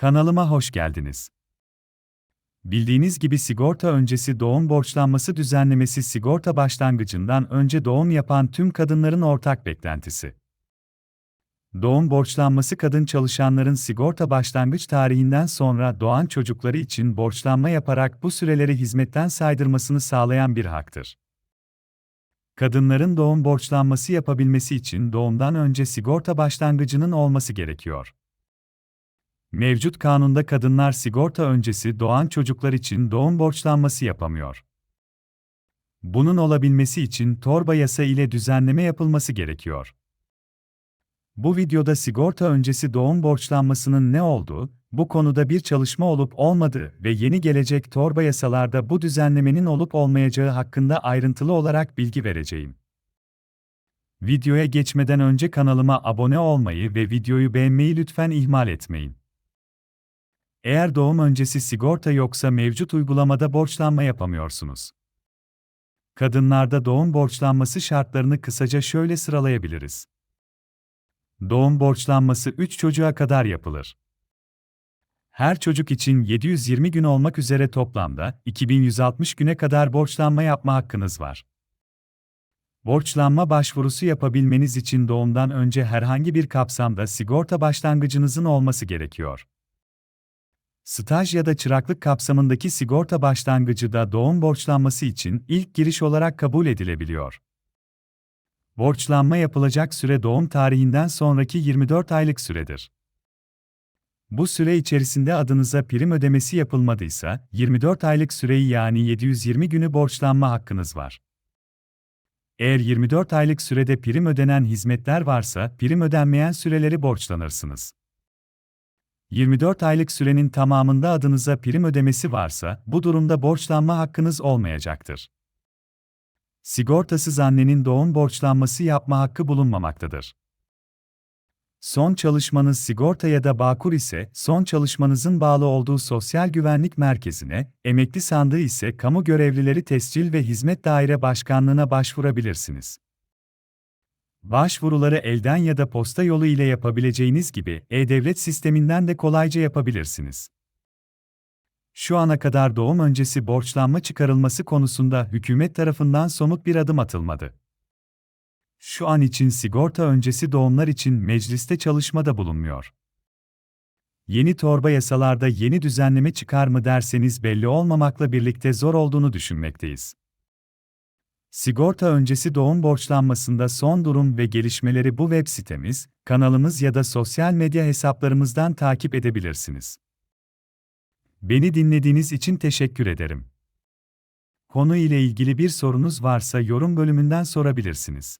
Kanalıma hoş geldiniz. Bildiğiniz gibi sigorta öncesi doğum borçlanması düzenlemesi sigorta başlangıcından önce doğum yapan tüm kadınların ortak beklentisi. Doğum borçlanması kadın çalışanların sigorta başlangıç tarihinden sonra doğan çocukları için borçlanma yaparak bu süreleri hizmetten saydırmasını sağlayan bir haktır. Kadınların doğum borçlanması yapabilmesi için doğumdan önce sigorta başlangıcının olması gerekiyor. Mevcut kanunda kadınlar sigorta öncesi doğan çocuklar için doğum borçlanması yapamıyor. Bunun olabilmesi için torba yasa ile düzenleme yapılması gerekiyor. Bu videoda sigorta öncesi doğum borçlanmasının ne olduğu, bu konuda bir çalışma olup olmadığı ve yeni gelecek torba yasalarda bu düzenlemenin olup olmayacağı hakkında ayrıntılı olarak bilgi vereceğim. Videoya geçmeden önce kanalıma abone olmayı ve videoyu beğenmeyi lütfen ihmal etmeyin. Eğer doğum öncesi sigorta yoksa mevcut uygulamada borçlanma yapamıyorsunuz. Kadınlarda doğum borçlanması şartlarını kısaca şöyle sıralayabiliriz. Doğum borçlanması 3 çocuğa kadar yapılır. Her çocuk için 720 gün olmak üzere toplamda 2160 güne kadar borçlanma yapma hakkınız var. Borçlanma başvurusu yapabilmeniz için doğumdan önce herhangi bir kapsamda sigorta başlangıcınızın olması gerekiyor. Staj ya da çıraklık kapsamındaki sigorta başlangıcı da doğum borçlanması için ilk giriş olarak kabul edilebiliyor. Borçlanma yapılacak süre doğum tarihinden sonraki 24 aylık süredir. Bu süre içerisinde adınıza prim ödemesi yapılmadıysa, 24 aylık süreyi yani 720 günü borçlanma hakkınız var. Eğer 24 aylık sürede prim ödenen hizmetler varsa, prim ödenmeyen süreleri borçlanırsınız. 24 aylık sürenin tamamında adınıza prim ödemesi varsa, bu durumda borçlanma hakkınız olmayacaktır. Sigortasız annenin doğum borçlanması yapma hakkı bulunmamaktadır. Son çalışmanız sigorta ya da bağkur ise, son çalışmanızın bağlı olduğu Sosyal Güvenlik Merkezi'ne, emekli sandığı ise Kamu Görevlileri Tescil ve Hizmet Daire Başkanlığı'na başvurabilirsiniz. Başvuruları elden ya da posta yolu ile yapabileceğiniz gibi e-devlet sisteminden de kolayca yapabilirsiniz. Şu ana kadar doğum öncesi borçlanma çıkarılması konusunda hükümet tarafından somut bir adım atılmadı. Şu an için sigorta öncesi doğumlar için mecliste çalışmada bulunmuyor. Yeni torba yasalarda yeni düzenleme çıkar mı derseniz belli olmamakla birlikte zor olduğunu düşünmekteyiz. Sigorta öncesi doğum borçlanmasında son durum ve gelişmeleri bu web sitemiz, kanalımız ya da sosyal medya hesaplarımızdan takip edebilirsiniz. Beni dinlediğiniz için teşekkür ederim. Konu ile ilgili bir sorunuz varsa yorum bölümünden sorabilirsiniz.